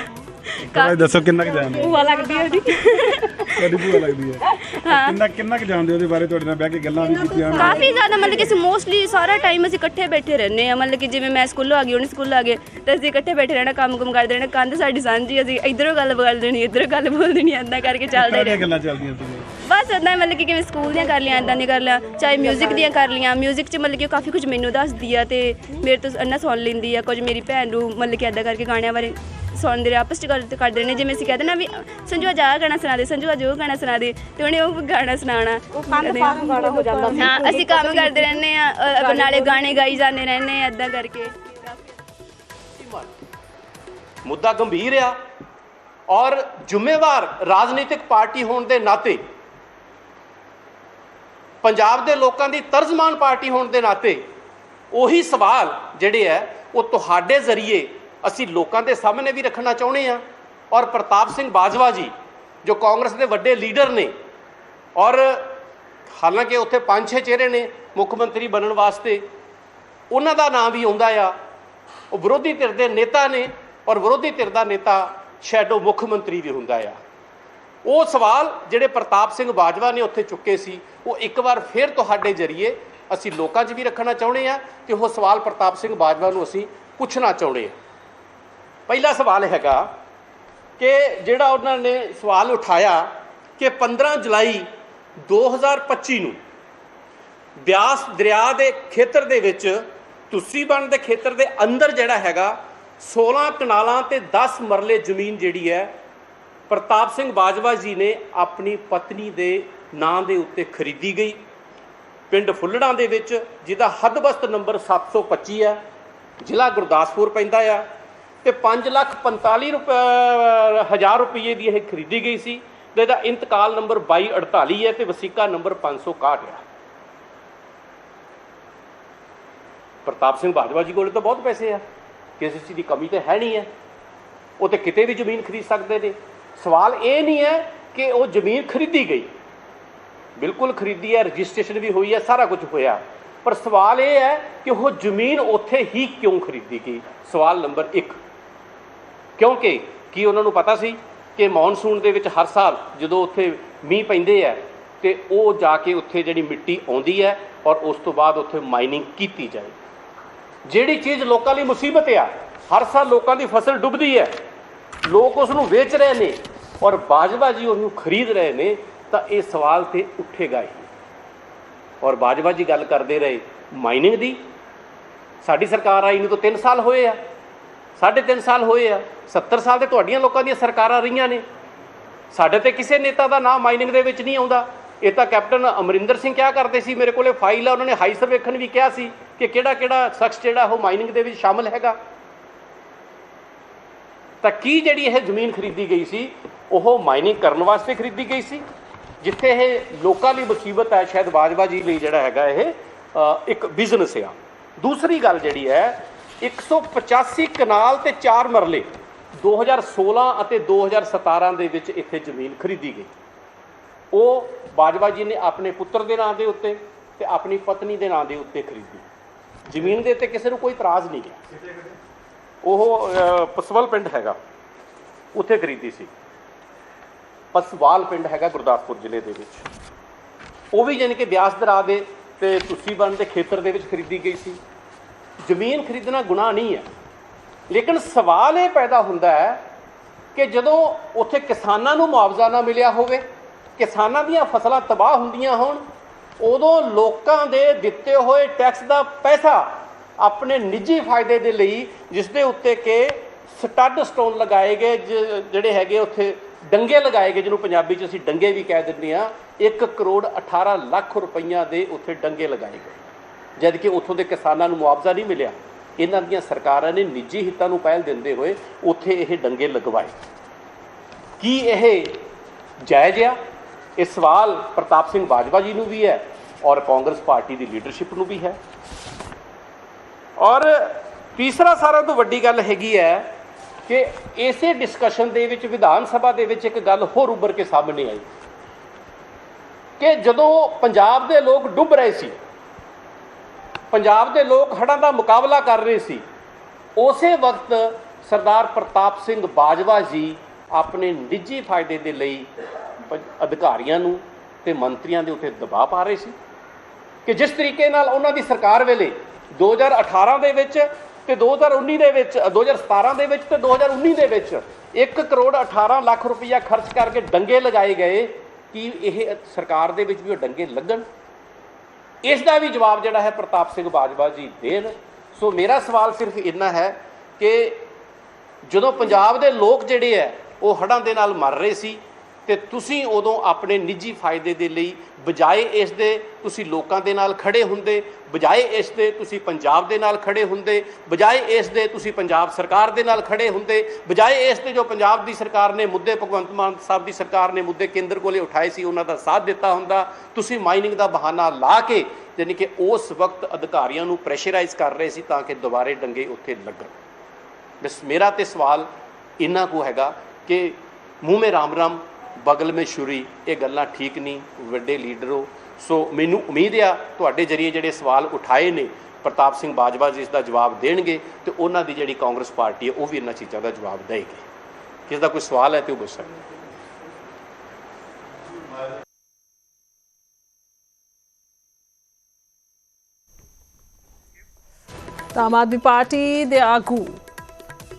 S9: ਥੋੜਾ ਦੱਸੋ ਕਿੰਨਾ ਕੁ ਜਾਣਦੇ ਹੋ
S2: ਭੂਆ ਲੱਗਦੀ ਹੈ ਉਹਦੀ
S9: ਤੁਹਾਡੀ ਭੂਆ ਲੱਗਦੀ ਹੈ ਕਿੰਨਾ ਕਿੰਨਾ ਕੁ ਜਾਣਦੇ ਹੋ ਉਹਦੇ ਬਾਰੇ ਤੁਹਾਡੇ ਨਾਲ ਬਹਿ ਕੇ ਗੱਲਾਂ ਵੀ ਕੀਤੀਆਂ ਹੋਣ
S2: ਕਾਫੀ ਜ਼ਿਆਦਾ ਮਤਲਬ ਕਿ ਅਸੀਂ ਮੋਸਟਲੀ ਸਾਰਾ ਟਾਈਮ ਅਸੀਂ ਇਕੱਠੇ ਬੈਠੇ ਰਹਿੰਦੇ ਆ ਮਤਲਬ ਕਿ ਜਿਵੇਂ ਮੈਂ ਸਕੂਲੋਂ ਆ ਗਈ ਉਹਨੇ ਸਕੂਲ ਆ ਗਏ ਤੇ ਅਸੀਂ ਇਕੱਠੇ ਬੈਠੇ ਰਹਿਣਾ ਕੰਮ ਕੁਮ ਕਰਦੇ ਰਹਿਣਾ ਕੰਧ ਸਾਡੀ ਸਾਂਝੀ ਅਸੀਂ ਇਧਰੋਂ ਗੱਲ ਬੋਲ ਦੇਣੀ ਇਧਰੋਂ ਗੱਲ ਬੋਲ ਦੇਣੀ ਏਦਾਂ ਕਰਕੇ ਚੱਲਦੇ
S9: ਕਿਹੜੀਆਂ
S2: ਰਹੇ
S9: ਗੱਲਾਂ ਚੱਲਦੀਆਂ ਸੀ
S2: ਬਸ ਏਦਾਂ ਹੀ ਮਤਲਬ ਕਿ ਕਿਵੇਂ ਸਕੂਲ ਦੀਆਂ ਕਰ ਲਿਆ ਏਦਾਂ ਦੀਆਂ ਕਰ ਲਿਆ ਚਾਹੇ 뮤직 ਦੀਆਂ ਕਰ ਲੀਆਂ 뮤직 'ਚ ਮਤਲਬ ਕਿ ਉਹ ਕਾਫੀ ਕੁਝ ਮੈਨੂੰ ਦੱਸਦੀ ਆ ਤੇ ਮੇਰੇ ਤੋਂ ਅੰਨਾ ਸੁਣ ਲੈਂਦੀ ਆ ਕੁਝ ਮੇਰੀ ਭੈਣ ਨੂੰ ਮਤਲਬ ਕਿ ਏਦਾਂ ਕਰਕੇ ਗਾਣਿਆਂ ਬਾਰੇ ਸੁਣਦੇ ਰਹੇ ਆਪਸ 'ਚ ਗੱਲ ਤੇ ਕਰਦੇ ਨੇ ਜਿਵੇਂ ਅਸੀਂ ਕਹਿੰਦੇ ਨਾ ਵੀ ਸੰਜੂ ਅੱਜ ਆਹ ਗਾਣਾ ਸੁਣਾ ਦੇ ਸੰਜੂ ਅੱਜ ਉਹ ਗਾਣਾ ਸੁਣਾ ਦੇ ਤੇ ਉਹਨੇ ਉਹ ਗਾਣਾ ਸੁਣਾਉਣਾ। ਉਹ ਕੰਨ ਗਾਣਾ ਹੋ ਜਾਂਦਾ ਹਾਂ ਅਸੀਂ ਕੰਮ ਕਰਦੇ ਰਹਿੰਦੇ ਆ ਅ, ਨਾਲੇ ਗਾਣੇ। ਗਾਈ ਜਾਂਦੇ ਰਹਿੰਦੇ ਆ ਏਦਾਂ ਕਰਕੇ।
S11: ਮੁੱਦਾ ਗੰਭੀਰ ਆ ਔਰ ਜ਼ਿੰਮੇਵਾਰ ਰਾਜਨੀਤਿਕ ਪਾਰਟੀ ਹੋਣ ਦੇ ਨਾਤੇ ਪੰਜਾਬ ਦੇ ਲੋਕਾਂ ਦੀ ਤਰਜ਼ਮਾਨ ਪਾਰਟੀ ਹੋਣ ਦੇ ਨਾਤੇ ਉਹੀ ਸਵਾਲ ਜਿਹੜੇ ਹੈ ਉਹ ਤੁਹਾਡੇ ਜ਼ਰੀਏ ਅਸੀਂ ਲੋਕਾਂ ਦੇ ਸਾਹਮਣੇ ਵੀ ਰੱਖਣਾ ਚਾਹੁੰਦੇ ਆ ਔਰ ਪ੍ਰਤਾਪ ਸਿੰਘ ਬਾਜਵਾ ਜੀ, ਜੋ ਕਾਂਗਰਸ ਦੇ ਵੱਡੇ ਲੀਡਰ ਨੇ, ਔਰ ਹਾਲਾਂਕਿ ਉੱਥੇ ਪੰਜ ਛੇ ਚਿਹਰੇ ਨੇ ਮੁੱਖ ਮੰਤਰੀ ਬਣਨ ਵਾਸਤੇ, ਉਹਨਾਂ ਦਾ ਨਾਮ ਵੀ ਆਉਂਦਾ ਆ। ਉਹ ਵਿਰੋਧੀ ਧਿਰ ਦੇ ਨੇਤਾ ਨੇ, ਔਰ ਵਿਰੋਧੀ ਧਿਰ ਦਾ ਨੇਤਾ ਸ਼ੈਡੋ ਮੁੱਖ ਮੰਤਰੀ ਵੀ ਹੁੰਦਾ ਆ। ਉਹ ਸਵਾਲ ਜਿਹੜੇ ਪ੍ਰਤਾਪ ਸਿੰਘ ਬਾਜਵਾ ਨੇ ਉੱਥੇ ਚੁੱਕੇ ਸੀ, ਉਹ ਇੱਕ ਵਾਰ ਫਿਰ ਤੁਹਾਡੇ ਜਰੀਏ ਅਸੀਂ ਲੋਕਾਂ 'ਚ ਵੀ ਰੱਖਣਾ ਚਾਹੁੰਦੇ ਆ ਤੇ ਉਹ ਸਵਾਲ ਪ੍ਰਤਾਪ ਸਿੰਘ ਬਾਜਵਾ ਨੂੰ ਅਸੀਂ ਪੁੱਛਣਾ ਚਾਹੁੰਦੇ ਆ ਪਹਿਲਾ ਸਵਾਲ ਹੈਗਾ ਕਿ ਜਿਹੜਾ ਉਹਨਾਂ ਨੇ ਸਵਾਲ ਉਠਾਇਆ ਕਿ 15 ਜੁਲਾਈ 2025 ਨੂੰ ਬਿਆਸ ਦਰਿਆ ਦੇ ਖੇਤਰ ਦੇ ਵਿੱਚ ਤੁਸੀਂ ਬਣ ਦੇ ਖੇਤਰ ਦੇ ਅੰਦਰ ਜਿਹੜਾ ਹੈਗਾ 16 ਕਨਾਲਾਂ ਤੇ 10 ਮਰਲੇ ਜ਼ਮੀਨ ਜਿਹੜੀ ਹੈ, ਪ੍ਰਤਾਪ ਸਿੰਘ ਬਾਜਵਾ ਜੀ ਨੇ ਆਪਣੀ ਪਤਨੀ ਦੇ ਨਾਂ ਦੇ ਉੱਤੇ ਖਰੀਦੀ ਗਈ। ਪਿੰਡ ਫੁੱਲੜਾਂ ਦੇ ਵਿੱਚ, ਜਿਹਦਾ ਹੱਦਬਸਤ ਨੰਬਰ 725 ਹੈ, ਜ਼ਿਲ੍ਹਾ ਗੁਰਦਾਸਪੁਰ ਪੈਂਦਾ ਆ। ਤੇ 5 ਲੱਖ 45 ਰੁਪਏ ਹਜ਼ਾਰ ਰੁਪਏ ਦੀ ਇਹ ਖਰੀਦੀ ਗਈ ਸੀ ਤੇ ਇਹਦਾ ਇੰਤਕਾਲ ਨੰਬਰ 2248 ਹੈ ਤੇ ਵਸੀਕਾ ਨੰਬਰ 561 ਹੈ। ਪ੍ਰਤਾਪ ਸਿੰਘ ਬਾਜਵਾ ਜੀ ਕੋਲ ਤਾਂ ਬਹੁਤ ਪੈਸੇ ਆ। ਕਿਸੇ ਚੀਜ਼ ਦੀ ਕਮੀ ਤੇ ਹੈ ਨਹੀਂ ਹੈ। ਉਹ ਤੇ ਕਿਤੇ ਵੀ ਜ਼ਮੀਨ ਖਰੀਦ ਸਕਦੇ ਨੇ। ਸਵਾਲ ਇਹ ਨਹੀਂ ਹੈ ਕਿ ਉਹ ਜ਼ਮੀਨ ਖਰੀਦੀ ਗਈ। ਬਿਲਕੁਲ ਖਰੀਦੀ ਹੈ, ਰਜਿਸਟ੍ਰੇਸ਼ਨ ਵੀ ਹੋਈ ਹੈ, ਸਾਰਾ ਕੁਝ ਹੋਇਆ। ਪਰ ਸਵਾਲ ਇਹ ਹੈ ਕਿ ਉਹ ਜ਼ਮੀਨ ਉੱਥੇ ਹੀ ਕਿਉਂ ਖਰੀਦੀ ਗਈ? ਸਵਾਲ ਨੰਬਰ 1 ਕਿਉਂਕਿ ਕੀ ਉਹਨਾਂ ਨੂੰ ਪਤਾ ਸੀ ਕਿ ਮੌਨਸੂਨ ਦੇ ਵਿੱਚ ਹਰ ਸਾਲ ਜਦੋਂ ਉੱਥੇ ਮੀਂਹ ਪੈਂਦੇ ਆ ਤੇ ਉਹ ਜਾ ਕੇ ਉੱਥੇ ਜਿਹੜੀ ਮਿੱਟੀ ਆਉਂਦੀ ਹੈ ਔਰ ਉਸ ਤੋਂ ਬਾਅਦ ਉੱਥੇ ਮਾਈਨਿੰਗ ਕੀਤੀ ਜਾਏ। ਜਿਹੜੀ ਚੀਜ਼ ਲੋਕਾਂ ਲਈ ਮੁਸੀਬਤ ਆ, ਹਰ ਸਾਲ ਲੋਕਾਂ ਦੀ ਫਸਲ ਡੁੱਬਦੀ ਹੈ। ਲੋਕ ਉਸ ਨੂੰ ਵੇਚ ਰਹੇ ਨੇ ਔਰ ਬਾਜਵਾ ਜੀ ਉਹਨੂੰ ਖਰੀਦ ਰਹੇ ਨੇ ਤਾਂ ਇਹ ਸਵਾਲ ਤੇ ਉੱਠੇਗਾ ਹੀ। ਔਰ ਬਾਜਵਾ ਜੀ ਗੱਲ ਕਰਦੇ ਰਹੇ ਮਾਈਨਿੰਗ ਦੀ? ਸਾਡੀ ਸਰਕਾਰ ਆਈ ਨੂੰ ਤਾਂ 3 ਸਾਲ ਹੋਏ ਆ। ਸਾਢੇ ਤਿੰਨ ਸਾਲ ਹੋਏ ਆ 70 ਸਾਲ ਤੇ ਤੁਹਾਡੀਆਂ ਲੋਕਾਂ ਦੀਆਂ ਸਰਕਾਰਾਂ ਰਹੀਆਂ ਨੇ। ਸਾਡੇ ਤੇ ਕਿਸੇ ਨੇਤਾ ਦਾ ਨਾਮ ਮਾਈਨਿੰਗ ਦੇ ਵਿੱਚ ਨਹੀਂ ਆਉਂਦਾ। ਇਹ ਤਾਂ ਕੈਪਟਨ ਅਮਰਿੰਦਰ ਸਿੰਘ ਕਿਹਾ ਕਰਦੇ ਸੀ? ਮੇਰੇ ਕੋਲੇ ਫਾਈਲ ਆ, ਉਹਨਾਂ ਨੇ ਹਾਈ ਸਰਵੇਖਣ ਵੀ ਕਿਹਾ ਸੀ ਕਿ ਕਿਹੜਾ ਕਿਹੜਾ ਸ਼ਖਸ ਜਿਹੜਾ ਉਹ ਮਾਈਨਿੰਗ ਦੇ ਵਿੱਚ ਸ਼ਾਮਲ ਹੈਗਾ। ਤਾਂ ਕੀ ਜਿਹੜੀ ਇਹ ਜ਼ਮੀਨ ਖਰੀਦੀ ਗਈ ਸੀ, ਉਹ ਮਾਈਨਿੰਗ ਕਰਨ ਵਾਸਤੇ ਖਰੀਦੀ ਗਈ ਸੀ? ਜਿੱਥੇ ਇਹ ਲੋਕਾਂ ਲਈ ਮੁਸੀਬਤ ਹੈ, ਸ਼ਾਇਦ ਬਾਜਵਾ ਜੀ ਲਈ ਜਿਹੜਾ ਹੈਗਾ ਇਹ ਇੱਕ ਬਿਜ਼ਨਸ ਆ। ਦੂਸਰੀ ਗੱਲ ਜਿਹੜੀ ਹੈ 185 ਕਨਾਲ ਤੇ 4 ਮਰਲੇ 2016 ਅਤੇ 2017 ਦੇ ਵਿੱਚ ਇੱਥੇ ਜ਼ਮੀਨ ਖਰੀਦੀ ਗਈ। ਉਹ ਬਾਜਵਾ ਜੀ ਨੇ ਆਪਣੇ ਪੁੱਤਰ ਦੇ ਨਾਂ ਦੇ ਉੱਤੇ ਤੇ ਆਪਣੀ ਪਤਨੀ ਦੇ ਨਾਂ ਦੇ ਉੱਤੇ ਖਰੀਦੀ। ਜ਼ਮੀਨ ਦੇ ਉੱਤੇ ਕਿਸੇ ਨੂੰ ਕੋਈ ਇਤਰਾਜ਼ ਨਹੀਂ ਗਿਆ ਉਹ ਪਸਵਲ ਪਿੰਡ ਹੈਗਾ। ਉੱਥੇ ਖਰੀਦੀ ਸੀ। ਪਸਵਾਲ ਪਿੰਡ ਹੈਗਾ ਗੁਰਦਾਸਪੁਰ ਜ਼ਿਲ੍ਹੇ ਦੇ ਵਿੱਚ। ਉਹ ਵੀ ਯਾਨੀ ਕਿ ਬਿਆਸ ਦਰਾ ਦੇ ਤੇ ਤੁਸੀਂ ਬਣ ਦੇ ਖੇਤਰ ਦੇ ਵਿੱਚ ਖਰੀਦੀ ਗਈ ਸੀ। ਜ਼ਮੀਨ ਖਰੀਦਣਾ ਗੁਨਾਹ ਨਹੀਂ ਹੈ। ਲੇਕਿਨ ਸਵਾਲ ਇਹ ਪੈਦਾ ਹੁੰਦਾ ਹੈ ਕਿ ਜਦੋਂ ਉੱਥੇ ਕਿਸਾਨਾਂ ਨੂੰ ਮੁਆਵਜ਼ਾ ਨਾ ਮਿਲਿਆ ਹੋਵੇ, ਕਿਸਾਨਾਂ ਦੀਆਂ ਫਸਲਾਂ ਤਬਾਹ ਹੁੰਦੀਆਂ ਹੋਣ, ਉਦੋਂ ਲੋਕਾਂ ਦੇ ਦਿੱਤੇ ਹੋਏ ਟੈਕਸ ਦਾ ਪੈਸਾ ਆਪਣੇ ਨਿੱਜੀ ਫਾਇਦੇ ਦੇ ਲਈ ਜਿਸ ਦੇ ਉੱਤੇ ਕਿ ਸਟੱਡ ਸਟੋਨ ਲਗਾਏ ਗਏ ਜ- ਜਿਹੜੇ ਹੈਗੇ ਉੱਥੇ ਡੰਗੇ ਲਗਾਏ ਗਏ, ਜਿਹਨੂੰ ਪੰਜਾਬੀ 'ਚ ਅਸੀਂ ਡੰਗੇ ਵੀ ਕਹਿ ਦਿੰਦੇ ਆ 1 ਕਰੋੜ 18 ਲੱਖ ਰੁਪਈਆ ਦੇ ਉੱਥੇ ਡੰਗੇ ਲਗਾਏ ਗਏ। ਜਦ ਕਿ ਉੱਥੋਂ ਦੇ ਕਿਸਾਨਾਂ ਨੂੰ ਮੁਆਵਜ਼ਾ ਨਹੀਂ ਮਿਲਿਆ, ਇਹਨਾਂ ਦੀਆਂ ਸਰਕਾਰਾਂ ਨੇ ਨਿੱਜੀ ਹਿੱਤਾਂ ਨੂੰ ਪਹਿਲ ਦਿੰਦੇ ਹੋਏ ਉੱਥੇ ਇਹ ਡੰਗੇ ਲਗਵਾਏ। ਕੀ ਇਹ ਜਾਇਜ਼ ਆ? ਇਹ ਸਵਾਲ ਪ੍ਰਤਾਪ ਸਿੰਘ ਬਾਜਵਾ ਜੀ ਨੂੰ ਵੀ ਹੈ ਔਰ ਕਾਂਗਰਸ ਪਾਰਟੀ ਦੀ ਲੀਡਰਸ਼ਿਪ ਨੂੰ ਵੀ ਹੈ। ਔਰ ਤੀਸਰਾ ਸਾਰਾ ਤੋਂ ਵੱਡੀ ਗੱਲ ਹੈਗੀ ਹੈ ਕਿ ਇਸੇ ਡਿਸਕਸ਼ਨ ਦੇ ਵਿੱਚ ਵਿਧਾਨ ਸਭਾ ਦੇ ਵਿੱਚ ਇੱਕ ਗੱਲ ਹੋਰ ਉੱਭਰ ਕੇ ਸਾਹਮਣੇ ਆਈ ਕਿ ਜਦੋਂ ਪੰਜਾਬ ਦੇ ਲੋਕ ਡੁੱਬ ਰਹੇ ਸੀ ਪੰਜਾਬ ਦੇ ਲੋਕ ਹੜ੍ਹਾਂ ਦਾ ਮੁਕਾਬਲਾ ਕਰ ਰਹੇ ਸੀ। ਉਸੇ ਵਕਤ ਸਰਦਾਰ ਪ੍ਰਤਾਪ ਸਿੰਘ ਬਾਜਵਾ ਜੀ ਆਪਣੇ ਨਿੱਜੀ ਫਾਇਦੇ ਦੇ ਲਈ ਅਧਿਕਾਰੀਆਂ ਨੂੰ ਤੇ ਮੰਤਰੀਆਂ ਦੇ ਉੱਤੇ ਦਬਾਅ ਪਾ ਰਹੇ ਸੀ ਕਿ ਜਿਸ ਤਰੀਕੇ ਨਾਲ ਉਹਨਾਂ ਦੀ ਸਰਕਾਰ ਵੇਲੇ 2018 ਦੇ ਵਿੱਚ ਤੇ 2019 ਦੇ ਵਿੱਚ ਅ, 2017 ਦੇ ਵਿੱਚ ਤੇ 2019 ਦੇ ਵਿੱਚ 1 ਕਰੋੜ 18 ਲੱਖ ਰੁਪਈਆ ਖਰਚ ਕਰਕੇ ਡੰਗੇ ਲਗਾਏ ਗਏ ਕਿ ਇਹ ਸਰਕਾਰ ਦੇ ਵਿੱਚ ਵੀ ਉਹ ਡੰਗੇ ਲੱਗਣ। ਇਸ ਦਾ ਵੀ ਜਵਾਬ ਜਿਹੜਾ ਹੈ ਪ੍ਰਤਾਪ ਸਿੰਘ ਬਾਜਵਾ ਜੀ ਦੇਣ। ਸੋ ਮੇਰਾ ਸਵਾਲ ਸਿਰਫ ਇੰਨਾ ਹੈ ਕਿ ਜਦੋਂ ਪੰਜਾਬ ਦੇ ਲੋਕ ਜਿਹੜੇ ਹੈ, ਉਹ ਹੜ੍ਹਾਂ ਦੇ ਨਾਲ ਮਰ ਰਹੇ ਸੀ ਤੇ ਤੁਸੀਂ ਉਦੋਂ ਆਪਣੇ ਨਿੱਜੀ ਫਾਇਦੇ ਦੇ ਲਈ ਬਜਾਏ ਇਸ ਦੇ ਤੁਸੀਂ ਲੋਕਾਂ ਦੇ ਨਾਲ ਖੜੇ ਹੁੰਦੇ, ਬਜਾਏ ਇਸ ਦੇ ਤੁਸੀਂ ਪੰਜਾਬ ਦੇ ਨਾਲ ਖੜੇ ਹੁੰਦੇ, ਬਜਾਏ ਇਸ ਦੇ ਤੁਸੀਂ ਪੰਜਾਬ ਸਰਕਾਰ ਦੇ ਨਾਲ ਖੜੇ ਹੁੰਦੇ, ਬਜਾਏ ਇਸ ਦੇ ਜੋ ਪੰਜਾਬ ਦੀ ਸਰਕਾਰ ਨੇ ਮੁੱਦੇ, ਭਗਵੰਤ ਮਾਨ ਸਾਹਿਬ ਦੀ ਸਰਕਾਰ ਨੇ ਮੁੱਦੇ ਕੇਂਦਰ ਕੋਲੇ ਉਠਾਏ ਸੀ, ਉਹਨਾਂ ਦਾ ਸਾਥ ਦਿੱਤਾ ਹੁੰਦਾ, ਤੁਸੀਂ ਮਾਈਨਿੰਗ ਦਾ ਬਹਾਨਾ ਲਾ ਕੇ ਯਾਨੀ ਕਿ ਉਸ ਵਕਤ ਅਧਿਕਾਰੀਆਂ ਨੂੰ ਪ੍ਰੈਸ਼ਰਾਈਜ਼ ਕਰ ਰਹੇ ਸੀ ਤਾਂ ਕਿ ਦੁਬਾਰੇ ਡੰਗੇ ਉੱਥੇ ਲੱਗਣ। ਬਸ ਮੇਰਾ ਤੇ ਸਵਾਲ ਇਹਨਾਂ ਕੁ ਹੈਗਾ ਕਿ ਮੂੰਹ ਮੇ ਰਾਮ ਰਾਮ ਬਗਲ ਮੇ ਛੁਰੀ, ਇਹ ਗੱਲਾਂ ਠੀਕ ਨਹੀਂ, ਵੱਡੇ ਲੀਡਰ। ਹੋ ਸੋ ਮੈਨੂੰ ਉਮੀਦ ਆ, ਤੁਹਾਡੇ ਜਰੀਏ ਜਿਹੜੇ ਸਵਾਲ ਉਠਾਏ ਨੇ, ਪ੍ਰਤਾਪ ਸਿੰਘ ਬਾਜਵਾ ਜੀ ਇਸ ਦਾ ਜਵਾਬ ਦੇਣਗੇ ਤੇ ਉਹਨਾਂ ਦੀ ਜਿਹੜੀ ਕਾਂਗਰਸ ਪਾਰਟੀ ਹੈ ਉਹ ਵੀ ਇਹਨਾਂ ਚੀਜ਼ਾਂ ਦਾ ਜਵਾਬ ਦੇਏਗੀ ਕਿਸ ਦਾ ਕੋਈ ਸਵਾਲ ਹੈ ਤੇ ਉਹ ਪੁੱਛ ਸਕਦੇ
S1: ਆਮ ਆਦਮੀ ਪਾਰਟੀ ਦੇ ਆਗੂ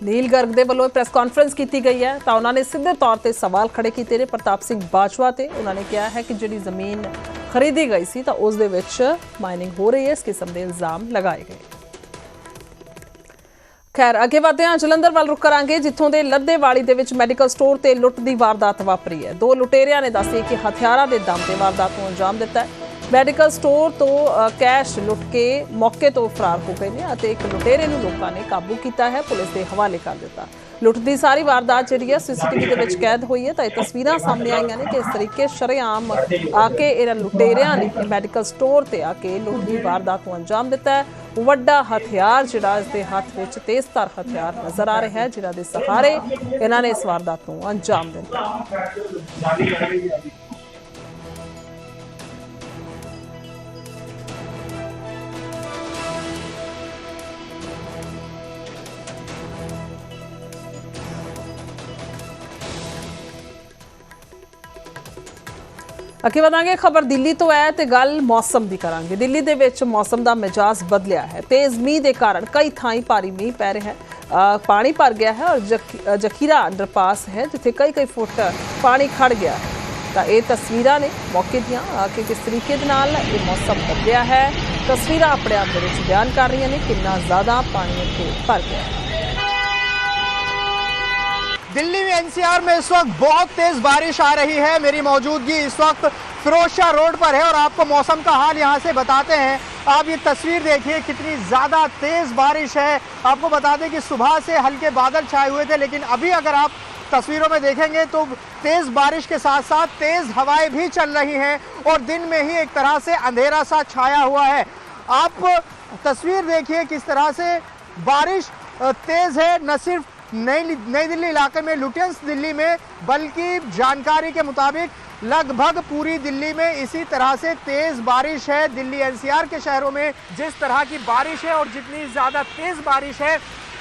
S1: ਨੀਲ ਗਰਗ ਦੇ ਵੱਲੋਂ ਪ੍ਰੈਸ ਕਾਨਫਰੰਸ ਕੀਤੀ ਗਈ ਹੈ। ਤਾਂ ਉਹਨਾਂ ਨੇ ਸਿੱਧੇ ਤੌਰ ਤੇ ਸਵਾਲ ਖੜੇ ਕੀਤੇ ਨੇ ਪ੍ਰਤਾਪ ਸਿੰਘ ਬਾਜਵਾ ਤੇ। ਉਹਨਾਂ ਨੇ ਕਿਹਾ ਹੈ ਕਿ ਜਿਹੜੀ ਜ਼ਮੀਨ ਖਰੀਦੀ ਗਈ ਸੀ ਤਾਂ ਉਸ ਦੇ ਵਿੱਚ ਮਾਈਨਿੰਗ ਹੋ ਰਹੀ ਹੈ। ਇਸ ਕਿਸਮ ਦੇ ਇਲਜ਼ਾਮ ਲਗਾਏ ਗਏ। ਖੈਰ, ਅੱਗੇ ਵਧਦੇ ਹਾਂ। ਜਲੰਧਰ ਵੱਲ ਰੁਕ ਕਰਾਂਗੇ, ਜਿੱਥੋਂ ਦੇ ਲੱਦੇਵਾਲੀ ਦੇ ਵਿੱਚ ਮੈਡੀਕਲ ਸਟੋਰ ਤੇ ਲੁੱਟ ਦੀ ਵਾਰਦਾਤ ਵਾਪਰੀ ਹੈ। ਦੋ ਲੁਟੇਰਿਆਂ ਨੇ ਦੱਸਿਆ ਕਿ ਹਥਿਆਰਾਂ ਦੇ ਦਮ ਤੇ ਵਾਰਦਾਤ ਨੂੰ ਅੰਜਾਮ ਦਿੱਤਾ ਹੈ। ਮੈਡੀਕਲ ਸਟੋਰ ਤੋਂ ਕੈਸ਼ ਲੁੱਟ ਕੇ ਮੌਕੇ ਤੋਂ ਫਰਾਰ ਹੋ ਗਏ ਨੇ ਅਤੇ ਇੱਕ ਲੁਟੇਰੇ ਨੂੰ ਲੋਕਾਂ ਨੇ ਕਾਬੂ ਕੀਤਾ ਹੈ, ਪੁਲਿਸ ਦੇ ਹਵਾਲੇ ਕਰ ਦਿੱਤਾ। ਲੁੱਟ ਦੀ ਸਾਰੀ ਵਾਰਦਾਤ ਜਿਹੜੀ ਹੈ, ਸੀਸੀਟੀਵੀ ਦੇ ਵਿੱਚ ਕੈਦ ਹੋਈ ਹੈ, ਤਾਂ ਇਹ ਤਸਵੀਰਾਂ ਸਾਹਮਣੇ ਆਈਆਂ ਨੇ ਕਿ ਇਸ ਤਰੀਕੇ ਸ਼ਰੇਆਮ ਆ ਕੇ ਇਹਨਾਂ ਲੁਟੇਰਿਆਂ ਨੇ ਮੈਡੀਕਲ ਸਟੋਰ ਤੇ ਆ ਕੇ ਲੁੱਟ ਦੀ ਵਾਰਦਾਤ ਨੂੰ ਅੰਜਾਮ ਦਿੱਤਾ ਹੈ। ਵੱਡਾ ਹਥਿਆਰ ਜਿਹੜਾ ਇਸ ਦੇ ਹੱਥ ਵਿੱਚ ਤੇਜ਼ਧਾਰ ਹਥਿਆਰ ਨਜ਼ਰ ਆ ਰਿਹਾ ਹੈ, ਜਿਨ੍ਹਾਂ ਦੇ ਸਹਾਰੇ ਇਹਨਾਂ ਨੇ ਇਸ ਵਾਰਦਾਤ ਨੂੰ ਅੰਜਾਮ ਦਿੱਤਾ। ਅੱਗੇ ਵਧਾਂਗੇ ਖਬਰ ਦਿੱਲੀ ਤੋਂ ਹੈ ਤੇ ਗੱਲ ਮੌਸਮ ਦੀ ਕਰਾਂਗੇ। ਦਿੱਲੀ ਦੇ ਵਿੱਚ ਮੌਸਮ ਦਾ ਮਿਜਾਜ਼ ਬਦਲਿਆ ਹੈ। ਤੇਜ਼ ਮੀਂਹ ਦੇ ਕਾਰਨ ਕਈ ਥਾਈਂ ਭਾਰੀ ਮੀਂਹ ਪੈ ਰਿਹਾ ਹੈ। ਪਾਣੀ ਭਰ ਗਿਆ ਹੈ ਔਰ ਜਖ- ਅ, ਜਖੀਰਾ ਅੰਡਰਪਾਸ ਹੈ ਜਿੱਥੇ ਕਈ ਕਈ ਫੁੱਟ ਪਾਣੀ ਖੜ ਗਿਆ ਹੈ। ਤਾਂ ਇਹ ਤਸਵੀਰਾਂ ਨੇ ਮੌਕੇ ਦੀਆਂ ਕਿ ਕਿਸ ਤਰੀਕੇ ਦੇ ਨਾਲ ਇਹ ਮੌਸਮ ਬਦਲਿਆ ਹੈ। ਤਸਵੀਰਾਂ ਆਪਣੇ ਆਪ ਦੇ ਵਿੱਚ ਬਿਆਨ ਕਰ ਰਹੀਆਂ ਨੇ ਕਿੰਨਾ ਜ਼ਿਆਦਾ ਪਾਣੀ ਇੱਥੇ ਭਰ ਗਿਆ ਹੈ।
S12: दिल्ली में एनसीआर में इस वक्त बहुत तेज बारिश आ रही है, मेरी मौजूदगी इस वक्त फिरोजशाह रोड पर है और आपको मौसम का हाल यहाँ से बताते हैं। आप ये तस्वीर देखिए, कितनी ज़्यादा तेज बारिश है। आपको बता दें कि सुबह से हल्के बादल छाए हुए थे, लेकिन अभी अगर आप तस्वीरों में देखेंगे तो तेज बारिश के साथ साथ तेज हवाएँ भी चल रही हैं और दिन में ही एक तरह से अंधेरा सा छाया हुआ है। आप तस्वीर देखिए किस तरह से बारिश तेज है, न सिर्फ़ नई नई दिल्ली इलाके में लुटियंस दिल्ली में, बल्कि जानकारी के मुताबिक लगभग पूरी दिल्ली में इसी तरह से तेज बारिश है। दिल्ली एनसीआर के शहरों में जिस तरह की बारिश है और जितनी ज़्यादा तेज बारिश है,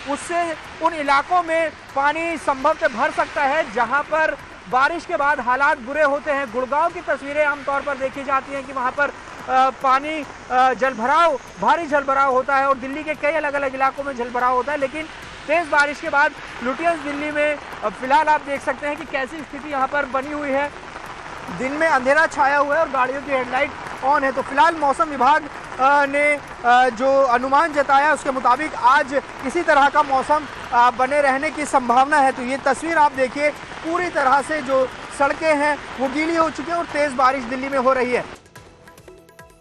S12: उससे उन इलाकों में पानी संभवतः भर सकता है, जहाँ पर बारिश के बाद हालात बुरे होते हैं। गुड़गांव की तस्वीरें आमतौर पर देखी जाती हैं कि वहाँ पर पानी जलभराव, भारी जलभराव होता है और दिल्ली के कई अलग अलग इलाकों में जलभराव होता है, लेकिन तेज बारिश के बाद लुटियंस दिल्ली में फ़िलहाल आप देख सकते हैं कि कैसी स्थिति यहाँ पर बनी हुई है। दिन में अंधेरा छाया हुआ है और गाड़ियों की हेडलाइट ऑन है। तो फ़िलहाल मौसम विभाग ने जो अनुमान जताया उसके मुताबिक आज इसी तरह का मौसम बने रहने की संभावना है। तो ये तस्वीर आप देखिए, पूरी तरह से जो सड़कें हैं, वो गीली हो चुकी हैं और तेज़ बारिश दिल्ली में हो रही है।